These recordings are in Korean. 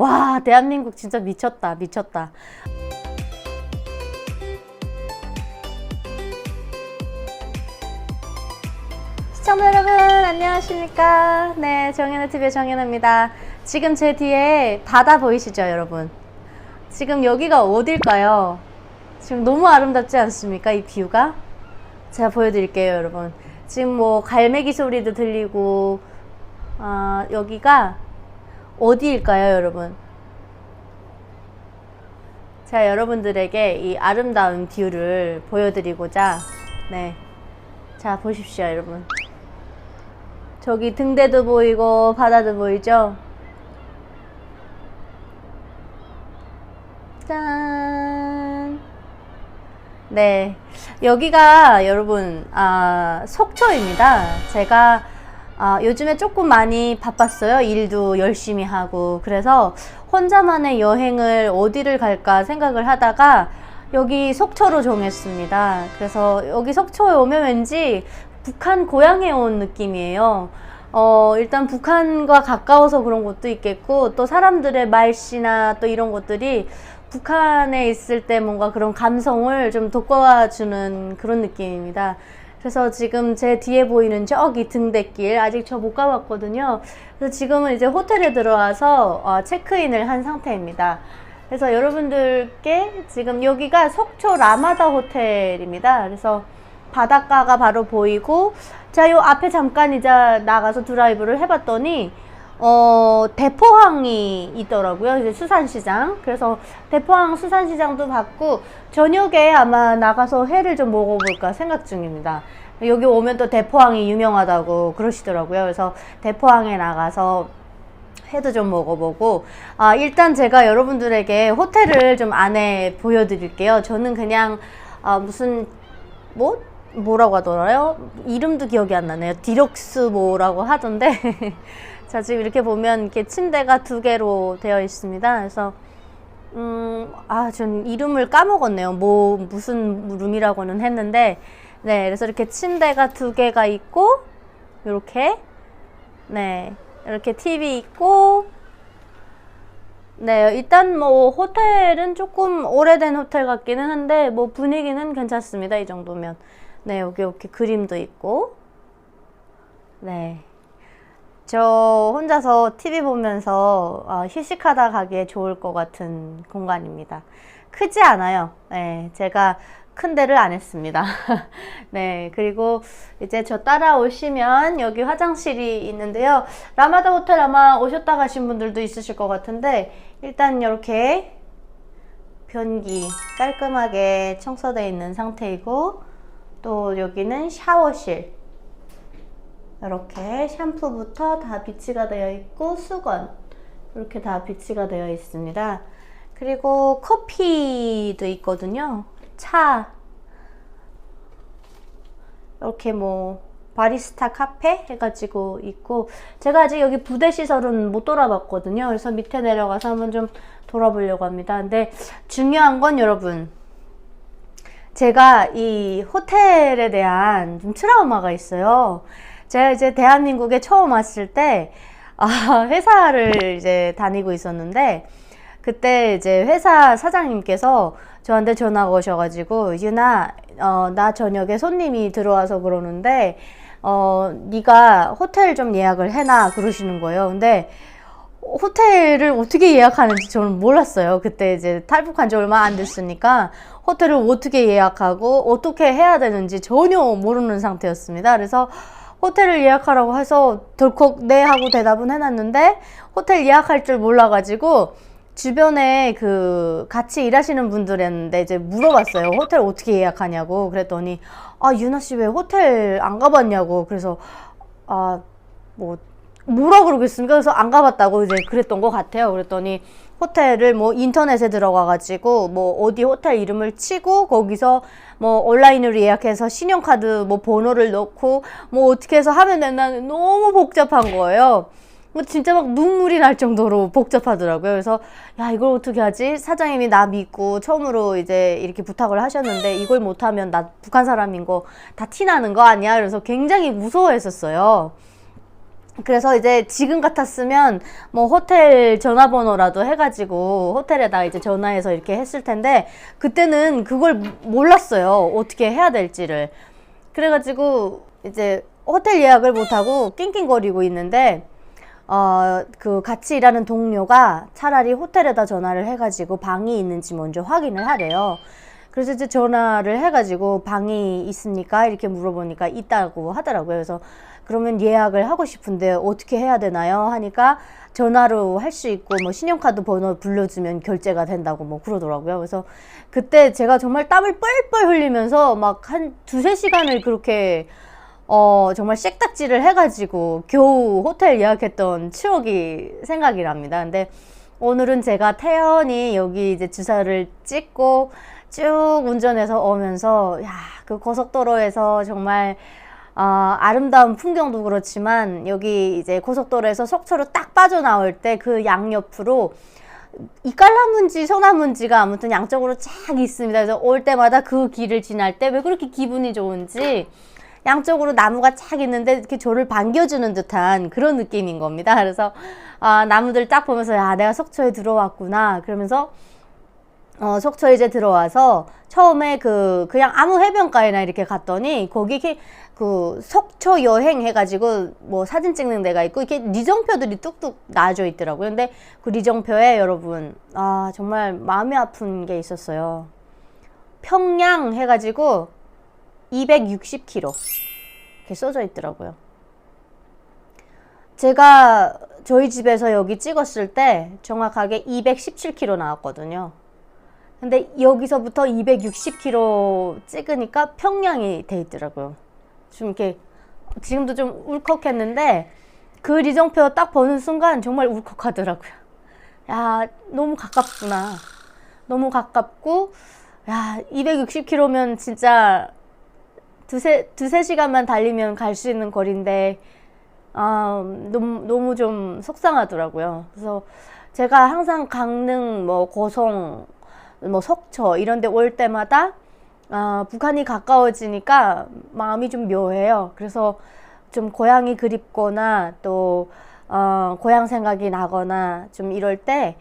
와, 대한민국 진짜 미쳤다, 미쳤다. 시청자 여러분, 안녕하십니까? 네, 정연아 TV의 정연아입니다. 지금 제 뒤에 바다 보이시죠, 여러분? 지금 여기가 어딜까요? 지금 너무 아름답지 않습니까? 이 뷰가? 제가 보여드릴게요, 여러분. 지금 뭐 갈매기 소리도 들리고, 아, 여기가 어디일까요, 여러분? 제가 여러분들에게 이 아름다운 뷰를 보여드리고자, 네. 자, 보십시오, 여러분. 저기 등대도 보이고, 바다도 보이죠? 짠! 네. 여기가 여러분, 아, 속초입니다. 제가 아, 요즘에 조금 많이 바빴어요. 일도 열심히 하고. 그래서 혼자만의 여행을 어디를 갈까 생각을 하다가 여기 속초로 정했습니다. 그래서 여기 속초에 오면 왠지 북한 고향에 온 느낌이에요. 어, 일단 북한과 가까워서 그런 것도 있겠고, 또 사람들의 말씨나 또 이런 것들이 북한에 있을 때 뭔가 그런 감성을 좀 돋궈주는 그런 느낌입니다. 그래서 지금 제 뒤에 보이는 저기 등대길 아직 저 못 가봤거든요. 그래서 지금은 이제 호텔에 들어와서 어, 체크인을 한 상태입니다. 그래서 여러분들께 지금 여기가 속초 라마다 호텔입니다. 그래서 바닷가가 바로 보이고 자, 요 앞에 잠깐 이제 나가서 드라이브를 해봤더니 어, 대포항이 있더라고요. 이제 수산시장. 그래서 대포항 수산시장도 봤고, 저녁에 아마 나가서 회를 좀 먹어볼까 생각 중입니다. 여기 오면 또 대포항이 유명하다고 그러시더라고요. 그래서 대포항에 나가서 회도 좀 먹어보고, 아, 일단 제가 여러분들에게 호텔을 좀 안에 보여드릴게요. 저는 그냥, 아, 무슨, 뭐? 뭐라고 하더라요? 이름도 기억이 안 나네요. 디럭스 뭐라고 하던데. 자, 지금 이렇게 보면 이렇게 침대가 두 개로 되어 있습니다. 그래서, 음, 아, 전 이름을 까먹었네요. 뭐, 무슨 룸이라고는 했는데, 네, 그래서 이렇게 침대가 두 개가 있고, 이렇게, 네, 이렇게 TV 있고, 네, 일단 뭐, 호텔은 조금 오래된 호텔 같기는 한데, 뭐, 분위기는 괜찮습니다. 이 정도면. 네, 여기 이렇게 그림도 있고, 네. 저 혼자서 TV 보면서 어, 휴식하다 가기에 좋을 것 같은 공간입니다. 크지 않아요. 네, 제가 큰 데를 안 했습니다. 네, 그리고 이제 저 따라오시면 여기 화장실이 있는데요. 라마다 호텔 아마 오셨다 가신 분들도 있으실 것 같은데 일단 이렇게 변기 깔끔하게 청소되어 있는 상태이고 또 여기는 샤워실 이렇게 샴푸부터 다 비치가 되어 있고 수건 이렇게 다 비치가 되어 있습니다. 그리고 커피도 있거든요. 차 이렇게 뭐 바리스타 카페 해가지고 있고 제가 아직 여기 부대 시설은 못 돌아봤거든요. 그래서 밑에 내려가서 한번 좀 돌아보려고 합니다. 근데 중요한 건 여러분 제가 이 호텔에 대한 좀 트라우마가 있어요. 제가 이제 대한민국에 처음 왔을 때, 아, 회사를 이제 다니고 있었는데, 그때 이제 회사 사장님께서 저한테 전화가 오셔가지고, 유나, 어, 나 저녁에 손님이 들어와서 그러는데, 어, 네가 호텔 좀 예약을 해놔, 그러시는 거예요. 근데, 호텔을 어떻게 예약하는지 저는 몰랐어요. 그때 이제 탈북한 지 얼마 안 됐으니까 호텔을 어떻게 예약하고 어떻게 해야 되는지 전혀 모르는 상태였습니다. 그래서 호텔을 예약하라고 해서 덜컥 네 하고 대답은 해놨는데 호텔 예약할 줄 몰라가지고 주변에 그 같이 일하시는 분들했는데 이제 물어봤어요. 호텔 어떻게 예약하냐고 그랬더니 아 유나 씨 왜 호텔 안 가봤냐고 그래서 아 뭐 뭐라 그러겠습니까? 그래서 안 가봤다고 이제 그랬던 것 같아요. 그랬더니 호텔을 뭐 인터넷에 들어가가지고 뭐 어디 호텔 이름을 치고 거기서 뭐 온라인으로 예약해서 신용카드 뭐 번호를 넣고 뭐 어떻게 해서 하면 된다는 너무 복잡한 거예요. 뭐 진짜 막 눈물이 날 정도로 복잡하더라고요. 그래서 야 이걸 어떻게 하지? 사장님이 나 믿고 처음으로 이제 이렇게 부탁을 하셨는데 이걸 못하면 나 북한 사람인 거 다 티 나는 거 아니야? 그래서 굉장히 무서워했었어요. 그래서 이제 지금 같았으면 뭐 호텔 전화번호라도 해가지고 호텔에다 이제 전화해서 이렇게 했을 텐데 그때는 그걸 몰랐어요. 어떻게 해야 될지를. 그래가지고 이제 호텔 예약을 못하고 낑낑거리고 있는데 어, 그 같이 일하는 동료가 차라리 호텔에다 전화를 해가지고 방이 있는지 먼저 확인을 하래요. 그래서 이제 전화를 해가지고 방이 있습니까? 이렇게 물어보니까 있다고 하더라고요. 그래서 그러면 예약을 하고 싶은데 어떻게 해야 되나요? 하니까 전화로 할 수 있고 뭐 신용카드 번호 불러주면 결제가 된다고 뭐 그러더라고요. 그래서 그때 제가 정말 땀을 뻘뻘 흘리면서 막 한 두세 시간을 그렇게 어, 정말 씩딱지를 해가지고 겨우 호텔 예약했던 추억이 생각이 납니다. 근데 오늘은 제가 태연이 여기 이제 주사를 찍고 쭉 운전해서 오면서, 야, 그 고속도로에서 정말, 어, 아름다운 풍경도 그렇지만 여기 이제 고속도로에서 속초로 딱 빠져나올 때 그 양옆으로 이깔나문지 소나문지가 아무튼 양쪽으로 쫙 있습니다. 그래서 올 때마다 그 길을 지날 때 왜 그렇게 기분이 좋은지 양쪽으로 나무가 쫙 있는데 이렇게 저를 반겨주는 듯한 그런 느낌인 겁니다. 그래서 아, 나무들 딱 보면서 야 내가 속초에 들어왔구나 그러면서 어, 속초에 이제 들어와서 처음에 그 그냥 아무 해변가에나 이렇게 갔더니 거기 이렇게 그 속초 여행 해가지고 뭐 사진 찍는 데가 있고 이렇게 리정표들이 뚝뚝 놔져 있더라고요. 근데 그 리정표에 여러분 아 정말 마음이 아픈 게 있었어요. 평양 해가지고 260km 이렇게 써져 있더라고요. 제가 저희 집에서 여기 찍었을 때 정확하게 217km 나왔거든요. 근데 여기서부터 260km 찍으니까 평양이 돼 있더라고요. 좀 이렇게 지금도 좀 울컥했는데 그 리정표 딱 보는 순간 정말 울컥하더라고요. 야, 너무 가깝구나. 너무 가깝고, 야, 260km면 진짜 두세, 두세 시간만 달리면 갈 수 있는 거리인데, 아, 너무, 너무 좀 속상하더라고요. 그래서 제가 항상 강릉, 뭐, 고성, 뭐, 속초 이런 데 올 때마다, 아, 북한이 가까워지니까 마음이 좀 묘해요. 그래서 좀 고향이 그립거나 또, 어, 고향 생각이 나거나 좀 이럴 때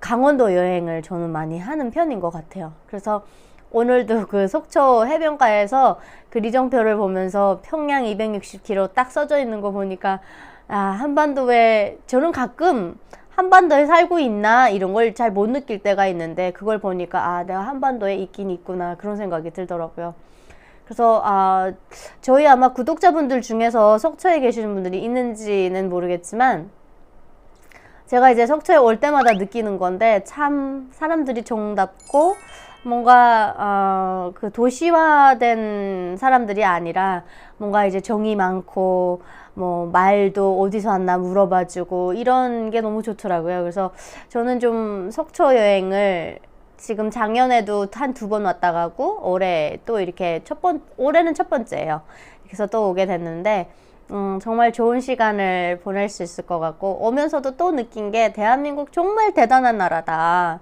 강원도 여행을 저는 많이 하는 편인 것 같아요. 그래서 오늘도 그 속초 해변가에서 그 리정표를 보면서 평양 260km 딱 써져 있는 거 보니까 아, 한반도에 저는 가끔 한반도에 살고 있나 이런 걸 잘 못 느낄 때가 있는데 그걸 보니까 아, 내가 한반도에 있긴 있구나 그런 생각이 들더라고요. 그래서 아, 저희 아마 구독자분들 중에서 속초에 계시는 분들이 있는지는 모르겠지만 제가 이제 속초에 올 때마다 느끼는 건데 참 사람들이 정답고 뭔가 어, 그 도시화된 사람들이 아니라 뭔가 이제 정이 많고 뭐 말도 어디서 왔나 물어봐주고 이런 게 너무 좋더라고요. 그래서 저는 좀 속초 여행을 지금 작년에도 한 두 번 왔다 가고 올해 또 이렇게 첫 번 올해는 첫 번째예요. 그래서 또 오게 됐는데 음, 정말 좋은 시간을 보낼 수 있을 것 같고 오면서도 또 느낀 게 대한민국 정말 대단한 나라다.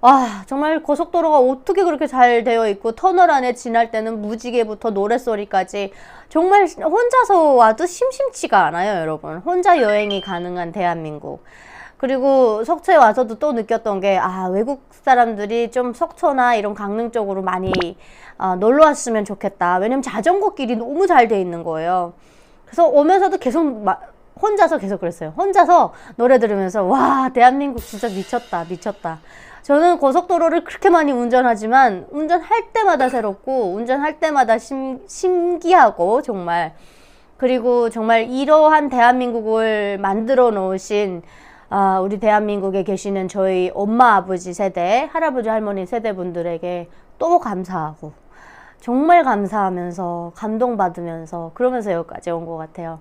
와, 정말 고속도로가 어떻게 그렇게 잘 되어 있고, 터널 안에 지날 때는 무지개부터 노랫소리까지 정말 혼자서 와도 심심치가 않아요, 여러분. 혼자 여행이 가능한 대한민국. 그리고 속초에 와서도 또 느꼈던 게, 아, 외국 사람들이 좀 속초나 이런 강릉 쪽으로 많이 어, 놀러 왔으면 좋겠다. 왜냐면 자전거 길이 너무 잘 돼 있는 거예요. 그래서 오면서도 계속 마, 혼자서 계속 그랬어요. 혼자서 노래 들으면서, 와, 대한민국 진짜 미쳤다, 미쳤다. 저는 고속도로를 그렇게 많이 운전하지만 운전할 때마다 새롭고 운전할 때마다 심, 신기하고 정말 그리고 정말 이러한 대한민국을 만들어 놓으신 아, 우리 대한민국에 계시는 저희 엄마 아버지 세대 할아버지 할머니 세대 분들에게 또 감사하고 정말 감사하면서 감동받으면서 그러면서 여기까지 온 것 같아요.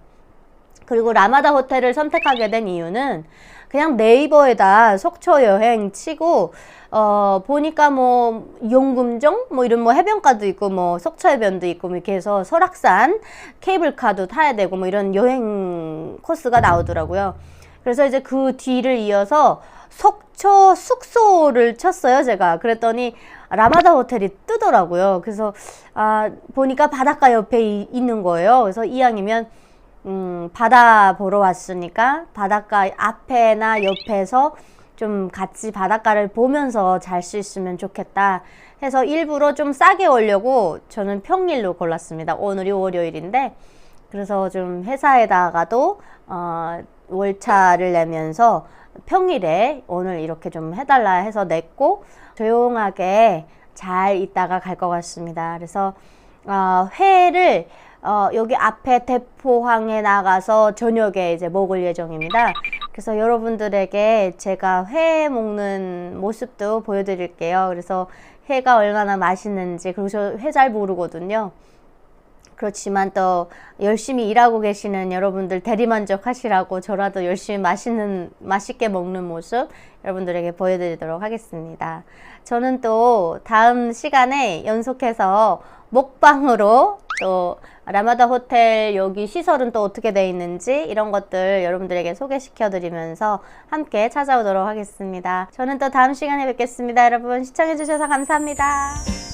그리고 라마다 호텔을 선택하게 된 이유는 그냥 네이버에다 속초 여행 치고 어 보니까 뭐 용금정 뭐 이런 뭐 해변가도 있고 뭐 속초 해변도 있고 뭐 이렇게 해서 설악산 케이블카도 타야 되고 뭐 이런 여행 코스가 나오더라고요. 그래서 이제 그 뒤를 이어서 속초 숙소를 쳤어요, 제가. 그랬더니 라마다 호텔이 뜨더라고요. 그래서 아 보니까 바닷가 옆에 이, 있는 거예요. 그래서 이왕이면 음, 바다 보러 왔으니까 바닷가 앞에나 옆에서 좀 같이 바닷가를 보면서 잘 수 있으면 좋겠다 해서 일부러 좀 싸게 오려고 저는 평일로 골랐습니다. 오늘이 월요일인데 그래서 좀 회사에다가도 어, 월차를 내면서 평일에 오늘 이렇게 좀 해달라 해서 냈고 조용하게 잘 있다가 갈 것 같습니다. 그래서 어, 회를 어, 여기 앞에 대포항에 나가서 저녁에 이제 먹을 예정입니다. 그래서 여러분들에게 제가 회 먹는 모습도 보여드릴게요. 그래서 회가 얼마나 맛있는지 그리고 저 회 잘 모르거든요. 그렇지만 또 열심히 일하고 계시는 여러분들 대리만족 하시라고 저라도 열심히 맛있는 맛있게 먹는 모습 여러분들에게 보여드리도록 하겠습니다. 저는 또 다음 시간에 연속해서 먹방으로 또 라마다 호텔 여기 시설은 또 어떻게 돼 있는지 이런 것들 여러분들에게 소개시켜 드리면서 함께 찾아오도록 하겠습니다. 저는 또 다음 시간에 뵙겠습니다. 여러분 시청해 주셔서 감사합니다.